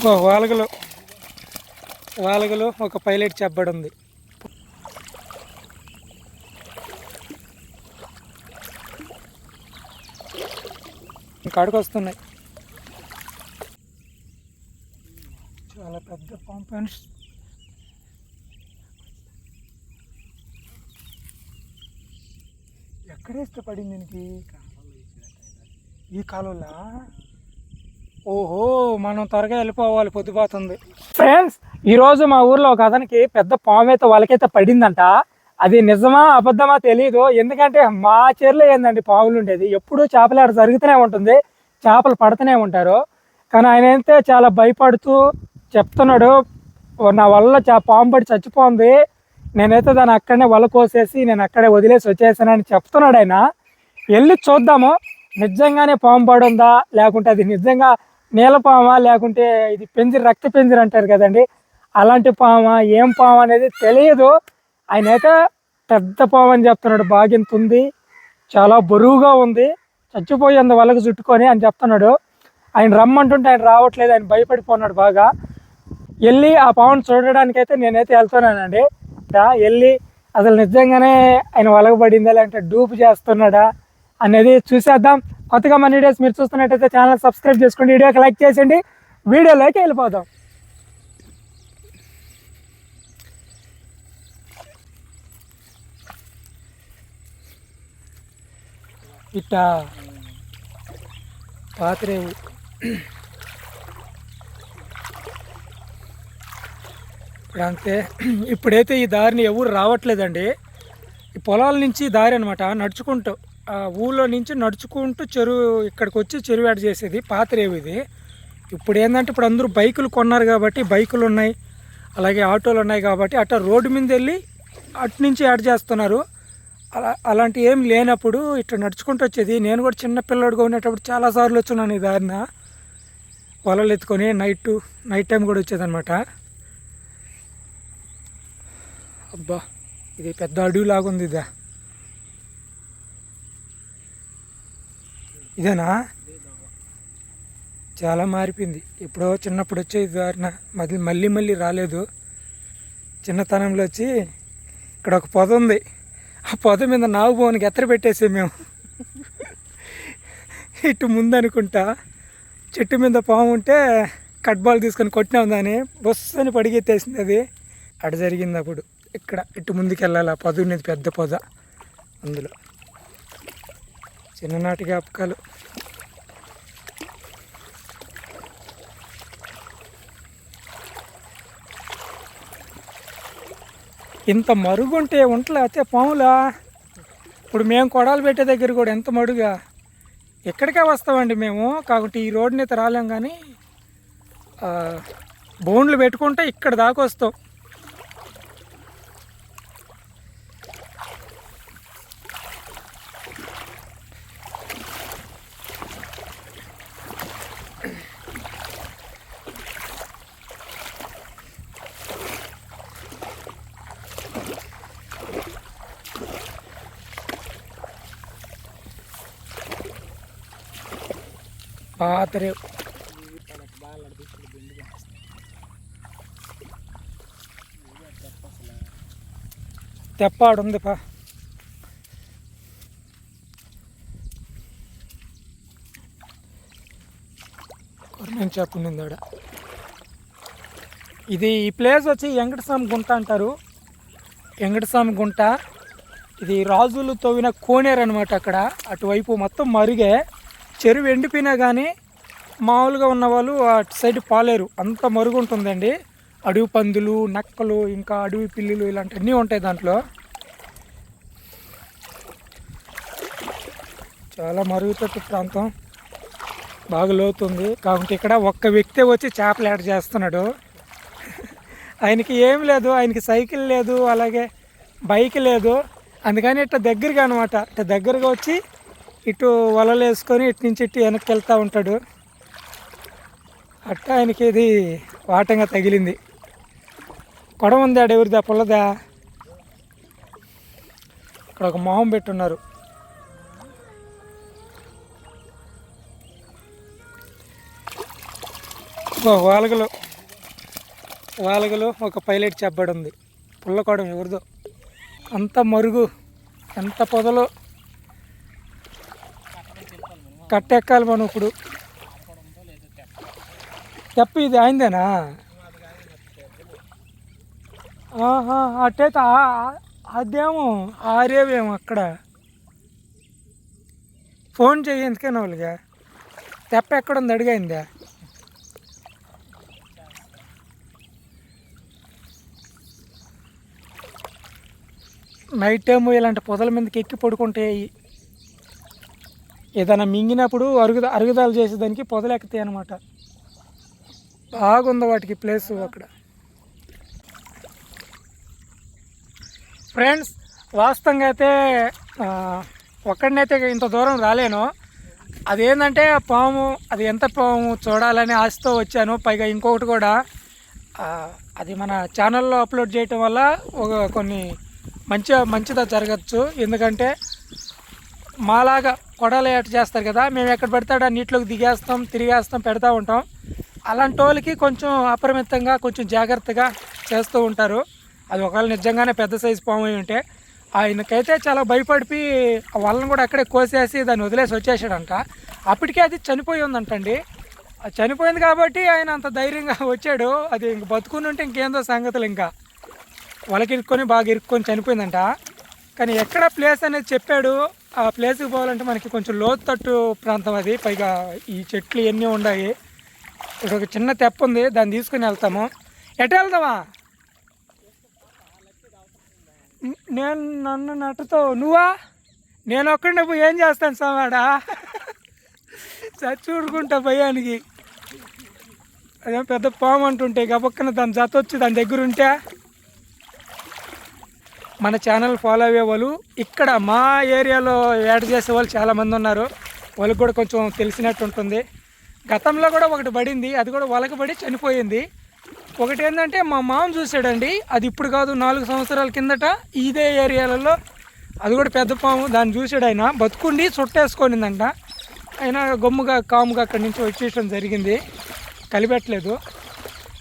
ఓ, వాలగలో ఒక పైలట్ చెప్పబడి ఉంది కాడికి వస్తున్నాయి చాలా పెద్ద పాంపెన్స్ ఎక్కడేస్తే పడింది దీనికి ఈ కాలువలా? ఓహో మనం త్వరగా వెళ్ళిపోవాలి పొద్దుపోతుంది. ఫ్రెండ్స్ ఈరోజు మా ఊర్లో ఒక అతనికి పెద్ద పాము అయితే వాళ్ళకైతే పడిందంట. అది నిజమా అబద్ధమా తెలియదు ఎందుకంటే మా చెరులో ఏందండి పాములు ఉండేది. ఎప్పుడూ చేపలాట జరుగుతూనే ఉంటుంది. చేపలు పడుతూనే ఉంటారు. కానీ ఆయన అయితే చాలా భయపడుతూ చెప్తున్నాడు "ఓ, నా వల్ల చా పాము పడి చచ్చిపోతుంది నేనైతే దాన్ని అక్కడనే వల కోసేసి నేను అక్కడే వదిలేసి వచ్చేసానని చెప్తున్నాడు ఆయన. వెళ్ళి చూద్దాము. నిజంగానే పాము పడుందా లేకుంటే అది నిజంగా నీలపామా లేకుంటే ఇది పెంజిరి రక్త పెంజిరి అంటారు కదండి. అలాంటి పామా ఏం పాము అనేది తెలియదు. ఆయన అయితే పెద్ద పాము అని చెప్తున్నాడు. బాగింత ఉంది. చాలా బరువుగా ఉంది. చచ్చిపోయేంత వాళ్ళకు చుట్టుకొని అని చెప్తున్నాడు. ఆయన రమ్మంటుంటే ఆయన రావట్లేదు. ఆయన భయపడిపోన్నాడు బాగా. వెళ్ళి ఆ పామును చూడడానికి అయితే నేనైతే వెళ్తున్నానండి. వెళ్ళి. అసలు నిజంగానే ఆయన వలగబడిందా లేదంటే డూపు చేస్తున్నాడా? అనేది చూసేద్దాం. కొత్తగా మన వీడియోస్ మీరు చూస్తున్నట్టయితే ఛానల్ సబ్స్క్రైబ్ చేసుకోండి వీడియోకి లైక్ చేసేయండి. వీడియోలోకి వెళ్ళిపోదాం. ఇట్టా. పాత్రేవు ఇప్పుడు అంతే. ఇప్పుడైతే ఈ దారిని ఎవరు రావట్లేదండి. ఈ పొలాల నుంచి దారి అనమాట నడుచుకుంటూ. ఊళ్ళో నుంచి నడుచుకుంటూ చెరువు ఇక్కడికి వచ్చి చెరువు యాడ్ చేసేది? పాతరేవు ఇది. ఇప్పుడు ఏంటంటే ఇప్పుడు అందరూ బైకులు కొన్నారు కాబట్టి బైకులు ఉన్నాయి అలాగే ఆటోలు ఉన్నాయి కాబట్టి అట్ట రోడ్డు మీద వెళ్ళి అటు నుంచి యాడ్ చేస్తున్నారు? అలా అలాంటి ఏం లేనప్పుడు ఇట్లా నడుచుకుంటూ వచ్చేది. నేను కూడా చిన్న పిల్లడిగా ఉండేటప్పుడు చాలాసార్లు వచ్చున్నాను ఈ దారిన. వలలు ఎత్తుకొని నైట్ నైట్ టైం కూడా వచ్చేదన్నమాట. అబ్బా ఇది పెద్ద అడవి లాగుంది ఇదా. ఇదేనా? చాలా మారిపోయింది. ఎప్పుడో చిన్నప్పుడు వచ్చే దారిన మళ్ళీ మళ్ళీ మళ్ళీ రాలేదు. చిన్నతనంలో వచ్చి ఇక్కడ ఒక పొద ఉంది. ఆ పొద మీద నావు బోనికి ఎత్తర పెట్టేసాం మేము. ఇటు ముందు అనుకుంటా చెట్టు మీద పాము ఉంటే కట్ బాల్ తీసుకొని కొట్టినాం దాన్ని. బొస్సు అని పడిగెత్తేసింది అది. అటు జరిగింది అప్పుడు. ఇక్కడ ఇటు ముందుకు వెళ్ళాలి ఆ పొద ఉన్నది పెద్ద పొద. అందులో. చిన్ననాటి జ్ఞాపకాలు. ఇంత మరుగుంటే ఉంటలే అయితే పాములా? ఇప్పుడు మేము కొడాలు పెట్టే దగ్గర కూడా ఎంత మడుగా? ఎక్కడికే వస్తామండి మేము. కాబట్టి ఈ రోడ్ని అయితే రాలేం కానీ బోన్లు పెట్టుకుంటే ఇక్కడ దాకా వస్తాం. పాతరే. తెప్పాడు ఉంది పా కొరమేం చెప్పుండింది ఆడ ఇది ఈ ప్లేస్ వచ్చి వెంకటస్వామి గుంట అంటారు. వెంకటస్వామి గుంట. ఇది రాజులు తవ్విన కోనేరు అనమాట అక్కడ. అటువైపు మొత్తం మరుగే. చెరువు ఎండిపోయినా కానీ మామూలుగా ఉన్న వాళ్ళు అటు సైడ్ పాలేరు. అంత మరుగు ఉంటుందండి అడవి పందులు నక్కలు ఇంకా అడవి పిల్లులు ఇలాంటివన్నీ ఉంటాయి దాంట్లో. చాలా మరుగుతట్టు ప్రాంతం. బాగా లోతుంది. కాబట్టి ఇక్కడ ఒక్క వ్యక్తి వచ్చి చేపలు యాడ్ చేస్తున్నాడు. ఆయనకి ఏం లేదు. ఆయనకి సైకిల్ లేదు. అలాగే బైక్ లేదు. అందుకని ఇట్లా దగ్గరగా అనమాట ఇట్లా దగ్గరగా వచ్చి ఇటు వలలు వేసుకొని ఇటు నుంచి ఇటు వెనక్కి వెళ్తూ ఉంటాడు. అట్ట ఆయనకి ఇది వాటంగా తగిలింది. కొడం ఉంది ఆడ ఎవరిదా? పుల్లదా? ఇక్కడ ఒక మొహం పెట్టున్నారు. వాలగలు. వాలగలు ఒక పైలట్ చెప్పబడి ఉంది. పుల్లకోవడం ఎవరిదో? అంత మరుగు ఎంత పొదలు. కట్టెక్కాలి మనం ఇప్పుడు. తెప్ప ఇది అయిందేనా? ఆహా అట్టయితే అదేమో ఆరేవేమో అక్కడ. ఫోన్ చేయి ఎందుకైనా వాళ్ళుగా తెప్ప ఎక్కడుంది? అడిగైందా? నైట్ టైము ఇలాంటి పొదల మీదకి ఎక్కి పడుకుంటే ఏదైనా మింగినప్పుడు అరుగుద అరుగుదల చేసేదానికి పొదలేకతే అనమాట బాగుంది వాటికి ప్లేస్ అక్కడ. ఫ్రెండ్స్ వాస్తవంగా అయితే ఒక్కడినైతే ఇంత దూరం రాలేను. అదేంటంటే పాము అది ఎంత పాము చూడాలని ఆశతో వచ్చాను. పైగా ఇంకొకటి కూడా అది మన ఛానల్లో అప్లోడ్ చేయటం వల్ల ఒక కొన్ని మంచి మంచిదా జరగచ్చు. ఎందుకంటే మాలాగా కొడాలి ఏట చేస్తారు కదా మేము ఎక్కడ పెడతాడో ఆ నీటిలోకి దిగేస్తాం తిరిగేస్తాం పెడతా ఉంటాం. అలాంటి వాళ్ళకి కొంచెం అప్రమితంగా కొంచెం జాగ్రత్తగా చేస్తూ ఉంటారు. అది ఒకవేళ నిజంగానే పెద్ద సైజు పాము అయి ఉంటే ఆయనకైతే చాలా భయపడిపి ఆ వాళ్ళని కూడా అక్కడే కోసేసి దాన్ని వదిలేసి వచ్చేసాడంట. అప్పటికే అది చనిపోయి ఉందంటండి. చనిపోయింది కాబట్టి ఆయన అంత ధైర్యంగా వచ్చాడు. అది ఇంక బతుకుని ఉంటే ఇంకేందో సంగతులు ఇంకా. వాళ్ళకి ఇరుక్కొని బాగా ఇరుక్కొని చనిపోయిందంట. కానీ ఎక్కడ ప్లేస్ అనేది చెప్పాడు. ఆ ప్లేస్కి పోవాలంటే మనకి కొంచెం లోతట్టు ప్రాంతం అది. పైగా ఈ చెట్లు ఇవన్నీ ఉన్నాయి ఇక్కడ ఒక చిన్న తెప్ప ఉంది. దాన్ని తీసుకుని వెళ్తాము. ఎటు వెళ్దామా? నేను నన్ను నట్టుతో నువ్వా? నేను ఒక్కడే పోయి ఏం చేస్తాను సమాడా చచ్చూడుకుంటా భయానికి అదేం పెద్ద పాము అంటుంటే గబక్కన దాని జత వచ్చి దాని దగ్గర ఉంటే మన ఛానల్ ఫాలో అయ్యే వాళ్ళు ఇక్కడ మా ఏరియాలో యాడ్ చేసే వాళ్ళు చాలామంది ఉన్నారు. వాళ్ళకి కూడా కొంచెం తెలిసినట్టు ఉంటుంది. గతంలో కూడా ఒకటి పడింది అది కూడా వలకబడి చనిపోయింది. ఒకటి ఏంటంటే మా మామ చూసాడండి అది ఇప్పుడు కాదు నాలుగు సంవత్సరాల కిందట ఇదే ఏరియాలలో అది కూడా పెద్ద పాము దాన్ని చూసాడు ఆయన. బతుకుండి చుట్టేసుకొనిందంట. అయినా గమ్ముగా కాముగా అక్కడి నుంచి వచ్చేయడం జరిగింది. కలిపెట్టలేదు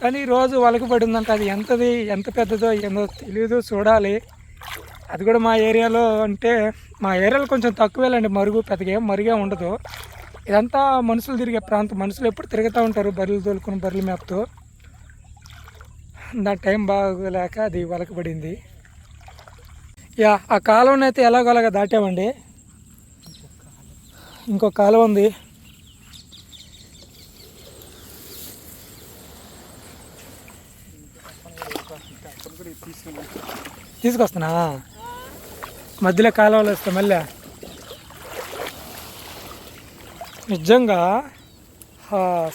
కానీ రోజు వలకబడి ఉందంట అది ఎంతది ఎంత పెద్దదో ఏందో తెలియదు చూడాలి. అది కూడా మా ఏరియాలో అంటే మా ఏరియాలో కొంచెం తక్కువేలండి. మరుగు పెద్దగా ఏం మరుగే ఉండదు. ఇదంతా మనుషులు తిరిగే ప్రాంతం. మనుషులు ఎప్పుడు తిరుగుతూ ఉంటారు బర్రెలు తోలుకుని బర్రెలు మేపుతూ. దాని టైం బాగోలేక అది వలకబడింది. యా ఆ కాలువని అయితే ఎలాగోలాగా దాటామండి. ఇంకో కాలువ ఉంది. తీసుకొస్తున్నా మధ్యలో కాలువలు వస్తా మళ్ళీ. నిజంగా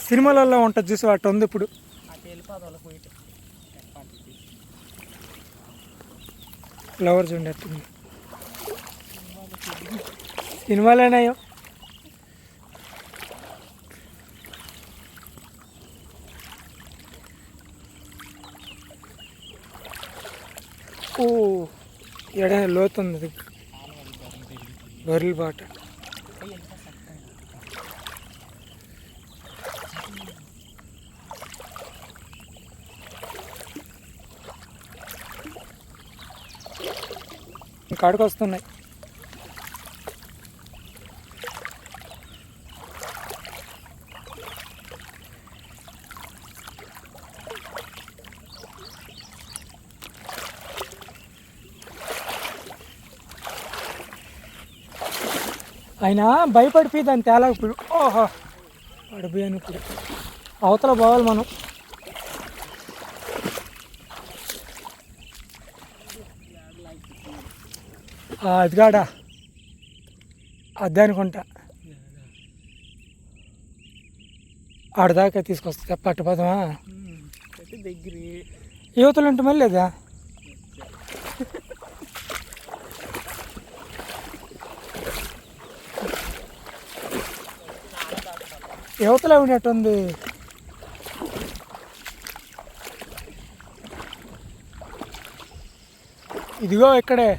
సినిమాలలో ఉంటుంది చూసి వాటి ఉంది ఇప్పుడు. ఫ్లవర్ చూడండి సినిమాలేనాయో ఎడ బర్రెల బాట కాడికి వస్తున్నాయి ఆయన భయపడిపోయి దాన్ని తేలకపోయి ఓహో పడిపోయాను ఇప్పుడు. అవతల పోవాలి మనం. అదిగాడా అదే అనుకుంటా ఆడదాకా తీసుకొస్తా. పట్టుపదమా? దగ్గర. యువతలు ఉంటే మళ్ళీ లేదా? యువతలో ఉన్నట్టుంది ఇదిగో ఇక్కడే.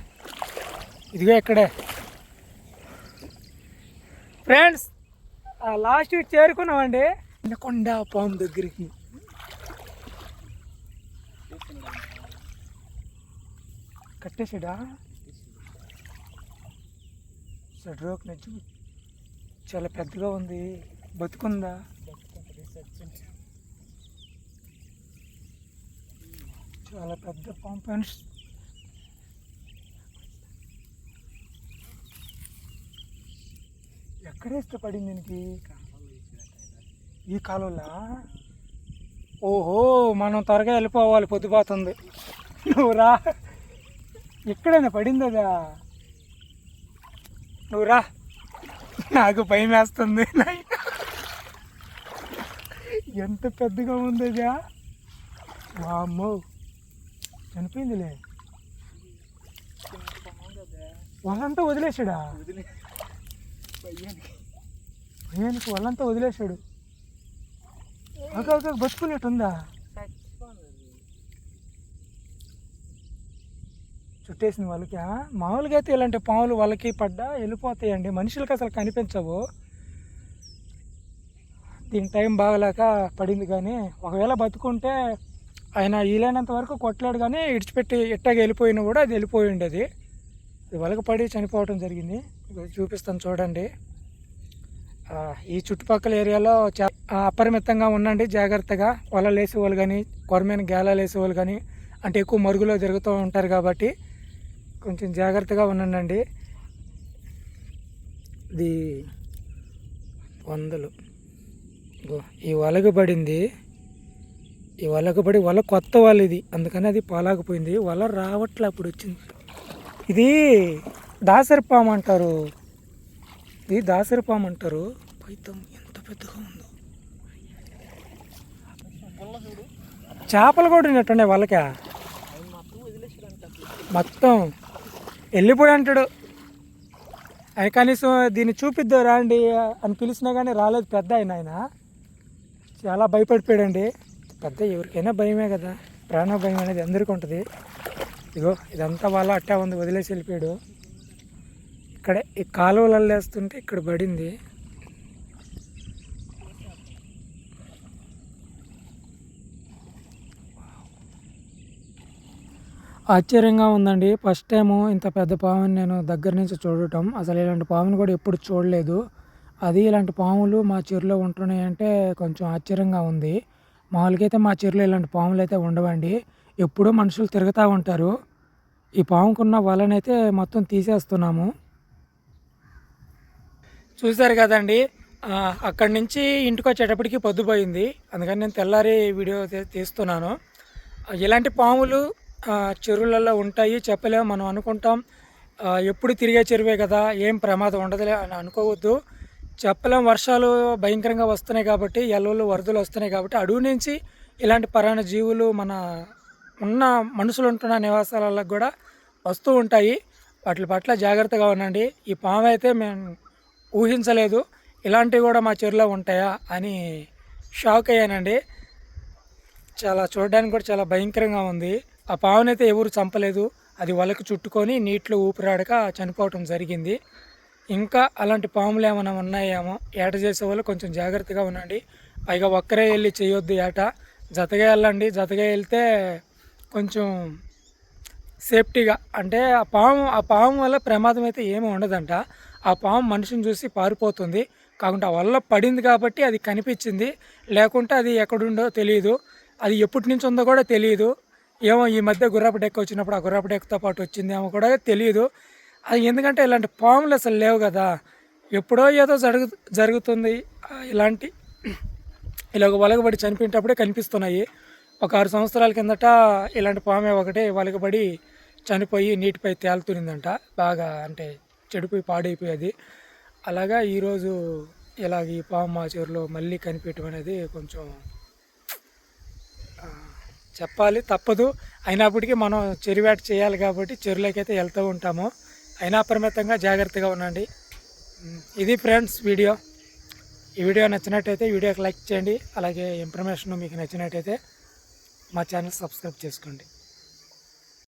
ఇదిగో ఇక్కడే. ఫ్రెండ్స్ లాస్ట్ చేరుకున్నామండి. కొండ పాము దగ్గరికి. కట్టేసాడా? సడ్రోక్ నచ్చి చాలా పెద్దగా ఉంది. బతుకుందా? చాలా పెద్ద పాము ఫ్రెండ్స్ ఎక్కడేస్తే పడింది దీనికి? ఈ కాలువలా? ఓహో మనం త్వరగా వెళ్ళిపోవాలి పొద్దుపోతుంది. నువ్వు రా. ఎక్కడైనా పడింది కదా నువ్వు రా. నాకు భయం వేస్తుంది ఎంత పెద్దగా ఉంది అదా వామ్మో. చనిపోయిందిలే. వాళ్ళంతా వదిలేసాడా భయానికి వాళ్ళంతా వదిలేశాడు. ఒక అక్క బతుకునేట్టుందా చుట్టేసింది వాళ్ళకి మామూలుగా అయితే ఇలాంటి పాములు వాళ్ళకి పడ్డా వెళ్ళిపోతాయండి. మనుషులకు అసలు కనిపించవు. దీనికి టైం బాగలేక పడింది కానీ ఒకవేళ బతుకుంటే ఆయన వీలైనంత వరకు కొట్టలేడు కానీ ఇడిచిపెట్టి ఇట్టగా వెళ్ళిపోయినా కూడా అది వెళ్ళిపోయి ఉండేది. అది వలకపడి చనిపోవడం జరిగింది. చూపిస్తాను చూడండి. ఈ చుట్టుపక్కల ఏరియాలో అపరిమితంగా ఉండండి జాగ్రత్తగా. వలలు వేసేవాళ్ళు కానీ కొరమైన గేలాలు వేసేవాళ్ళు కానీ అంటే ఎక్కువ మరుగులో తిరుగుతూ ఉంటారు కాబట్టి కొంచెం జాగ్రత్తగా ఉండండి. ఇది వందలు. ఈ వలగ పడింది ఈ వలకు పడి వల కొత్త వాళ్ళు ఇది అందుకని అది పాలాకపోయింది వల రావట్లే అప్పుడు వచ్చింది ఇది దాసరి పాము అంటారు. ఇది దాసరి పాము అంటారు. పైతం ఎంత పెద్దగా ఉందో. చేపలు కూడా ఉన్నట్టుండే వాళ్ళకా మొత్తం వెళ్ళిపోయి అంటాడు. అవి కనీసం దీన్ని చూపిద్దాం రాండి అని పిలిచినా కానీ రాలేదు పెద్ద ఆయన ఆయన. చాలా భయపడిపోయాడండి. పెద్ద ఎవరికైనా భయమే కదా. ప్రాణ భయం అనేది అందరికీ ఉంటుంది. ఇదిగో ఇదంతా వాళ్ళ అట్టా ఉంది వదిలేసి వెళ్ళిపోయాడు. ఇక్కడే ఈ కాలువలు వేస్తుంటే ఇక్కడ పడింది. ఆశ్చర్యంగా ఉందండి. ఫస్ట్ టైము ఇంత పెద్ద పాముని నేను దగ్గర నుంచి చూడటం. అసలు ఇలాంటి పాముని కూడా ఎప్పుడు చూడలేదు. అది ఇలాంటి పాములు మా చెరులో ఉంటున్నాయి అంటే కొంచెం ఆశ్చర్యంగా ఉంది. మామూలుగా అయితే మా చెరులో ఇలాంటి పాములు అయితే ఉండవండి. ఎప్పుడూ మనుషులు తిరుగుతూ ఉంటారు. ఈ పాముకున్న వలనైతే మొత్తం తీసేస్తున్నాము. చూశారు కదండి అక్కడి నుంచి ఇంటికి వచ్చేటప్పటికి పొద్దుపోయింది. అందుకని నేను తెల్లారి వీడియో తీస్తున్నాను. ఇలాంటి పాములు చెరువులలో ఉంటాయి చెప్పలేము. మనం అనుకుంటాం ఎప్పుడు తిరిగే చెరువే కదా ఏం ప్రమాదం ఉండదులే అని అనుకోవద్దు. చెప్పలేం వర్షాలు భయంకరంగా వస్తున్నాయి కాబట్టి ఎల్లలు వరదలు వస్తున్నాయి కాబట్టి అడవి నుంచి ఇలాంటి పరాణ జీవులు మన ఉన్న మనుషులు ఉంటున్న నివాసాలకు కూడా వస్తూ ఉంటాయి. వాటి పట్ల జాగ్రత్తగా ఉండండి. ఈ పాము అయితే మేము ఊహించలేదు. ఇలాంటివి కూడా మా చెరువులో ఉంటాయా అని షాక్ అయ్యానండి. చాలా చూడడానికి కూడా చాలా భయంకరంగా ఉంది. ఆ పావునైతే ఎవరు చంపలేదు. అది వలకు చుట్టుకొని నీటిలో ఊపిరాడక చనిపోవటం జరిగింది. ఇంకా అలాంటి పాములు ఏమైనా ఉన్నాయేమో ఏట చేసే వాళ్ళు కొంచెం జాగ్రత్తగా ఉండండి. పైగా ఒక్కరే వెళ్ళి చేయొద్దు ఏట. జతగా వెళ్ళండి. జతగా వెళ్తే కొంచెం సేఫ్టీగా. అంటే ఆ పాము ఆ పాము వల్ల ప్రమాదం అయితే ఏమీ ఉండదంట. ఆ పాము మనిషిని చూసి పారిపోతుంది. కాకుండా ఆ వల్ల పడింది కాబట్టి అది కనిపించింది. లేకుంటే అది ఎక్కడుండో తెలియదు అది ఎప్పటి నుంచి ఉందో కూడా తెలియదు ఏమో ఈ మధ్య గుర్రపు డెక్క వచ్చినప్పుడు ఆ గుర్రపు డెక్కతో పాటు వచ్చిందేమో కూడా తెలియదు అది ఎందుకంటే ఇలాంటి పాములు అసలు లేవు కదా. ఎప్పుడో ఏదో జరుగు జరుగుతుంది. ఇలాంటి ఇలాగ వలగబడి చనిపోయినప్పుడే కనిపిస్తున్నాయి. ఒక ఆరు సంవత్సరాల కిందట ఇలాంటి పామే ఒకటే వలగబడి చనిపోయి నీటిపై తేలుతున్నదంట బాగా అంటే చెడిపోయి పాడైపోయేది. అలాగా ఈరోజు ఇలాగ ఈ పాము మా చెరువులో మళ్ళీ కనిపించడం అనేది కొంచెం చెప్పాలి తప్పదు. అయినప్పటికీ మనం చెరువేట చేయాలి కాబట్టి చెరువులోకి అయితే వెళ్తూ ఉంటాము. అయినా అప్రమత్తంగా జాగ్రత్తగా ఉండండి. ఇది ఫ్రెండ్స్ వీడియో. ఈ వీడియో నచ్చినట్టయితే వీడియోకి లైక్ చేయండి. అలాగే ఇన్ఫర్మేషన్ మీకు నచ్చినట్టయితే మా ఛానల్ సబ్స్క్రైబ్ చేసుకోండి.